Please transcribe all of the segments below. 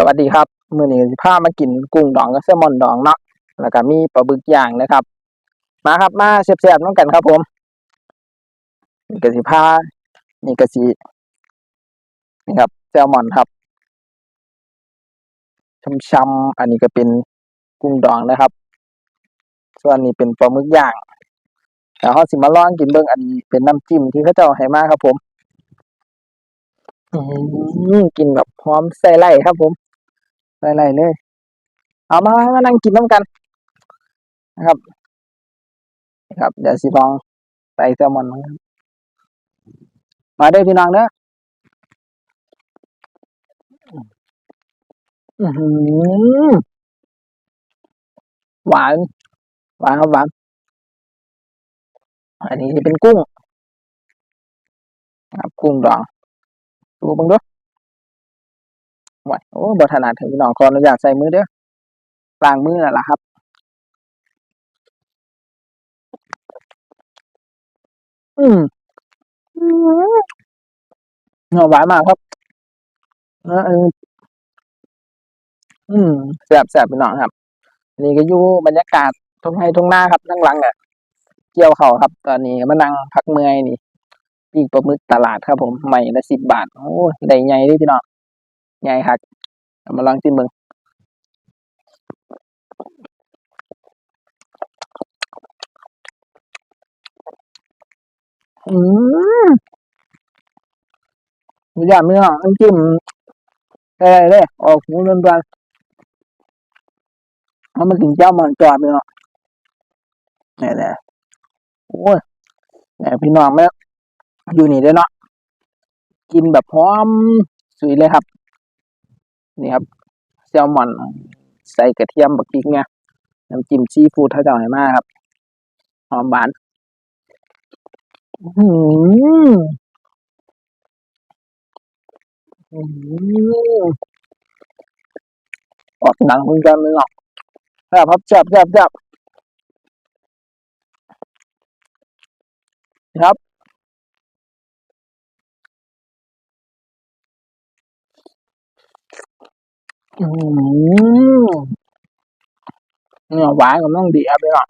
สวัสดีครับ มื้อนี้สิพามากินกุ้งดองกับแซลมอนดองเนาะแล้วก็มีปลาบึกย่างนะครับ มาครับมาแซ่บๆนำกันครับผมนี่ก็สิพานี่ก็สินี่ครับแซลมอนครับช่ำๆอันนี้ก็เป็นกุ้งดองนะครับ ส่วนนี้เป็นปลาหมึกย่างแล้วเราสิมาลองกินเบิ่งอันนี้เป็นน้ำจิ้มที่เขาเจ้าให้มาครับผมอืมกินแบบพร้อมใส่ไล่ครับผม ไล่เลย เอามามานั่งกินน้ำกันนะครับนะครับ เดี๋ยวสิลองใส่แซลมอนมาเด้พี่น้องเด้อหวาน หวานครับหวาน อันนี้จะเป็นกุ้ง ครับ กุ้งดองดูเบังด้อไหวโอ้บ่ถนัดถึงพี่น้องขออนุญาตใส่มือเด้อล้างมือนั่นล่ะครับอืมอืมเนื้อหวานมากครับเอออืมแซ่บแซ่บพี่น้องครับนนี้ก็อยู่บรรยากาศทุ่งไร่ทุ่งนาครับนั่งหลังอะเกี่ยวเขาครับ ตอนนี้มานั่งพักเมื่อยนี่ปีกปลาหมึกตลาดครับผมใหม่ละสิบบาท โอ้ยได้ใหญ่ด้อพี่น้อง ใหญ่คักมาลองชิมเบิ่งอืมมีอย่างมีอย่างน้ำจิ้มอะไรเลยออกหูเรือนๆเอามากินเจ้ามันจอดพี่น้องนี่แหละโอ้ยแหมพี่น้องแม่อยู่นี่เด้เนาะกินแบบพร้อมสุยเลยครับ นี่ครับแซลมอนใส่กระเทียมบักพริกเนี่ยน้ำจิ้มซีฟู้ดถ้าเจ้าไหนมากครับ หอมหวานอื้อหืออื้อหือออกหนังเหมือนกันเลยเนาะแซ่บครับแซ่บแซ่บแซ่บครับ อืม เนื้อหวานกับน้องดีครับพี่อง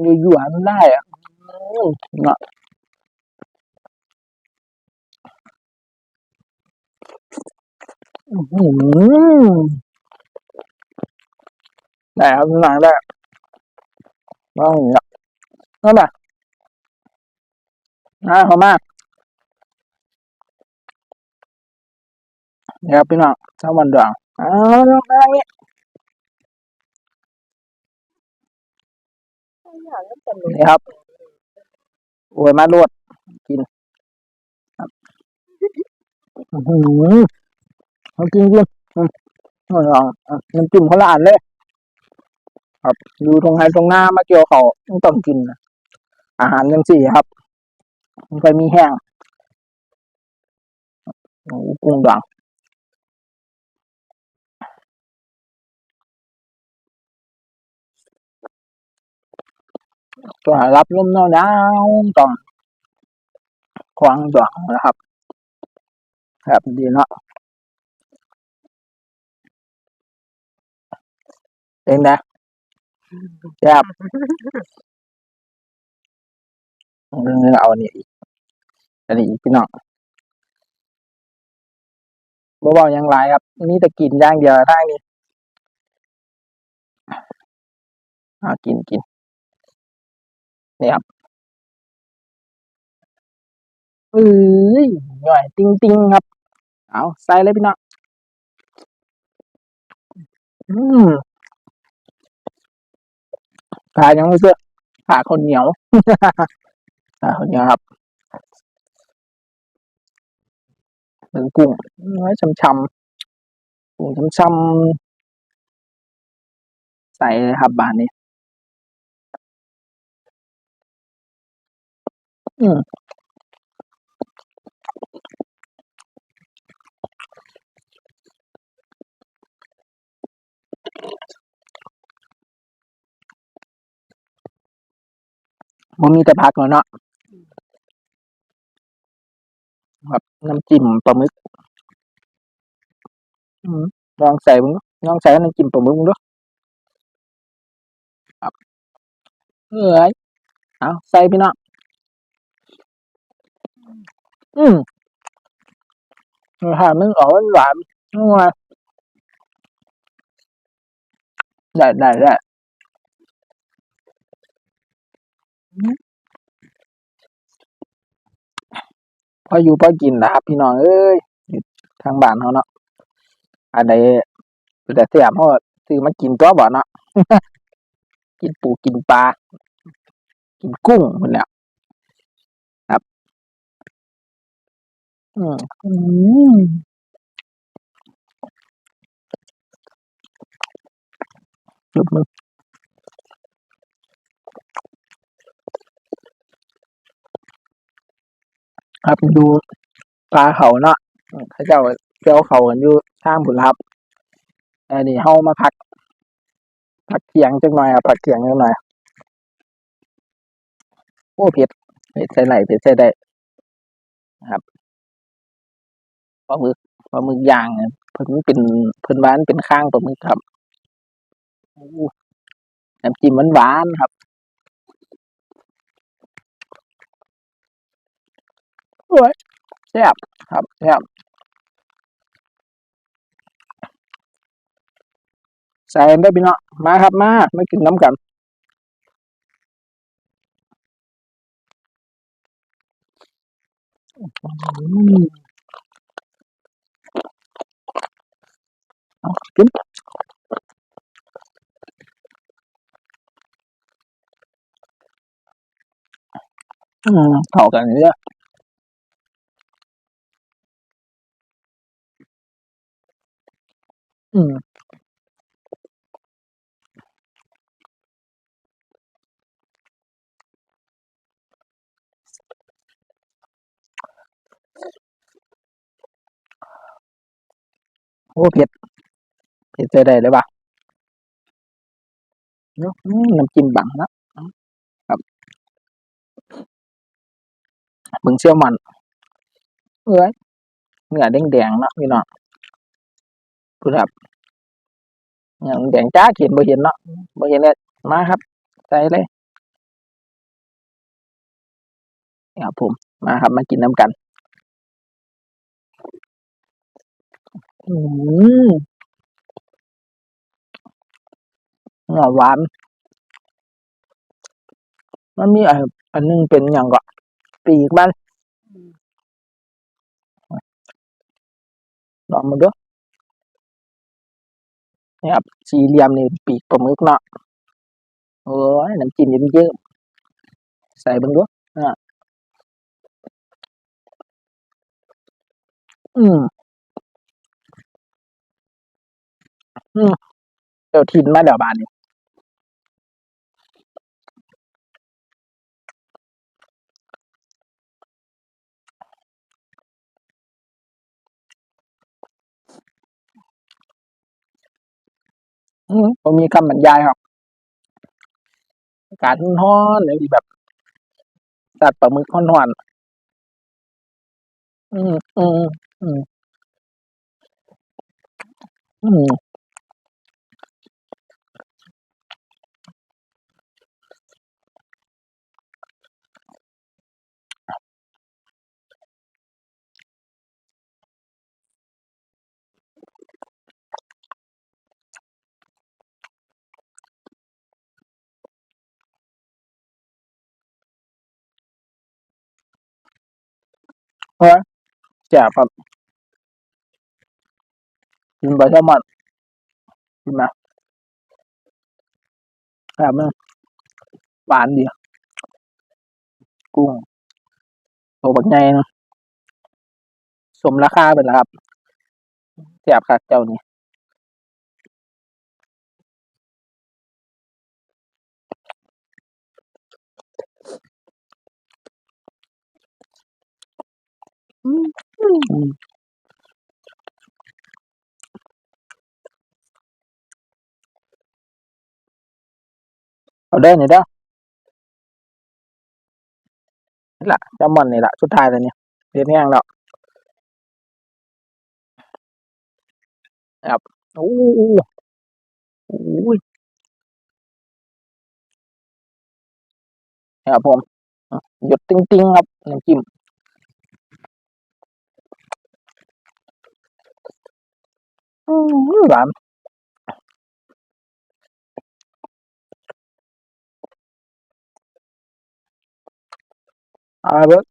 อยู่อยู่ๆมันได้อะเนาะอื้อหือได้ครับพี่น้องได้ว้าวเนี่ยนั่นแหละน่าเขามาก นี่ยครับพี่น้องแซลมอนดองอ้าวมาอย่างนี้นี่ครับโอ้ยมาลวดกินครับอื้อหือเอากินกินอืมลองอะน้ำจิ้มเขาละอันเลย ครับอยู่ตรงไหนตรงหน้ามาเกี่ยวเขาต้องกินอาหารยังสี่ครับ มันไปมีแห้งโอ้กุ้งดอง ก็รับลมหนาวๆต้องควางดองนะครับ ครับดีเนาะเองนะแซ่บเรื่องเอาอันนี้อีกอันนี้อีกพี่น้องบ่เว้าหยังหลายครับมีแต่กินย่างเดียวทางนี้อ่ากินกิน นี่ครับ เอ้ยย่อยติงๆครับ เอาใส่เลยพี่น้องอืมผ่ายังไม่เสื้อผ่าข้าวเหนียวผ่าข้าวเหนียวครับเป็นกุ้งน้อยช่ำๆกุ้งช่ำๆใส่เลยครับบานนี้ อืมมันมีแต่ผักแล้วเนาะครับน้ำจิ้มปลาหมึกลองใส่มึงลองใส่น้ำจิ้มปลาหมึกมึงดูครับเอ้ยเอาใส่พี่น้อง อืมรสชาติมันออกหวานๆนัวได้ได้ได้อืมพออยู่พอกินนะครับพี่น้องเอ้ยอยู่ทางบ้านเขาเนาะอันใดเป็นแต่เสียบเขาก็ซื้อมากินตัวบ่เนาะกินปูกินปลากินกุ้งหมดแล้ อืมอืมจุบมือครับดูปลาเขาเนาะเขาเจ้าเจ้าเขากันอยู่ทางผุนครับอันนี้เฮามาพักพักเที่ยงจักหน่อยครับพักเที่ยงจักหน่อยโอ้เผ็ดเผ็ดใส่ไหนเผ็ดใส่ได้ครับ ปลาหมึกปลาหมึกย่างเนี่ยเพิ่นเป็นเพิ่นหวานเป็นข้างปลาหมึกครับน้ำจิ้มหวานๆครับโอ้ยแซ่บครับแซ่บใส่ได้พี่น้องมาครับมามากินน้ำกันอืม เอากินอืมเข้ เยอะอืมโอ้เผ็ดเผ็ดใส่ได้เลยปะน้อน้ำจิ้มบังนะครับเบิ่งเซี่ยวมันเอ้ยเนื้อแดงๆเนาะพี่น้องพูดครับเนื้อแดงจ้าเห็นบ่เห็นเนาะบ่เห็นเลยมาครับใส่เลยครับผมมาครับมากินน้ำกัน อืม เนื้อหวาน มันมีอันอันหนึงเป็นหยังก็ปีกมันลองมาดูนี่ครับสี่เหลี่ยมนี่ปีกปลาหมึกเนาะโอ้ยน้ำจิ้มเยอะๆใส่เบิ่งดูอ่าอืม อืมเจ้าถิ่นมาแล้วบาดนี้ อืมบ่มีคำบรรยายครับอากาศร้อนๆจังซี่แบบตัดปลาหมึกร้อนๆอืมอืมอืมอืม เพราะแซ่บครับกินไปลาแซลมอนกินมาแบบนึงหวานดีกุ้งตัวบักใหญ่เนะสมราคาเบิดล่ะครับแซ่บคักเจ้านี้อืมอืม เอาเด้นี่เด้อนี่ละแซลมอนนี่ละสุดท้ายแล้วเนี่ยเฮ็ดแห้งแล้วครับโอ้โอ้ยครับผมหยดติ้งๆครับน้ำจิ้มอืม หวานอร่อยเบิด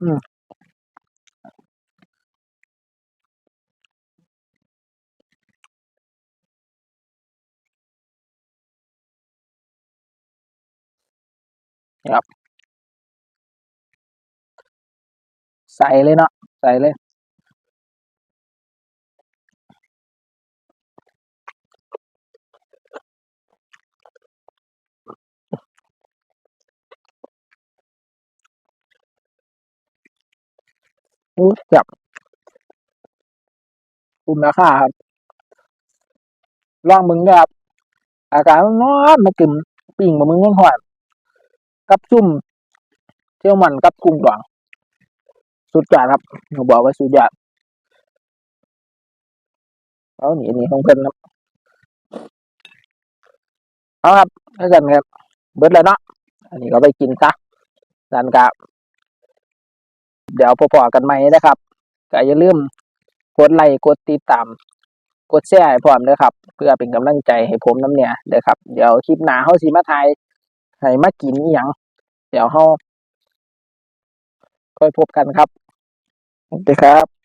อืมครับ ใส่เลยเนาะ ใส่เลย อู้จับคุ้มราคาครับลองมึงด้วยครับ อากาศน้อนมากินปิ่งบะมึงหอนกับจุ่มเที่ยวมันกับกุ้งดองสุดยอดครับหนูบอกว่าสุดยอดเอาหนีหนีของเพิ่นครับเอาครับแล้กันครับ เบิดแล้วเนาะอันนี้ก็ไปกินซะสันกับ เดี๋ยวพอๆกันใหม่นะครับก็อย่าลืมกดไลค์กดติดตามกดแชร์ให้พร้อมเลยครับ เพื่อเป็นกำลังใจให้ผมน้ำเนี่ยเด้อครับ เดี๋ยวคลิปหน้าเฮาสิมาถ่ายให้มากินอีหยังเดี๋ยวเฮาค่อยพบกันครับโอเคครับ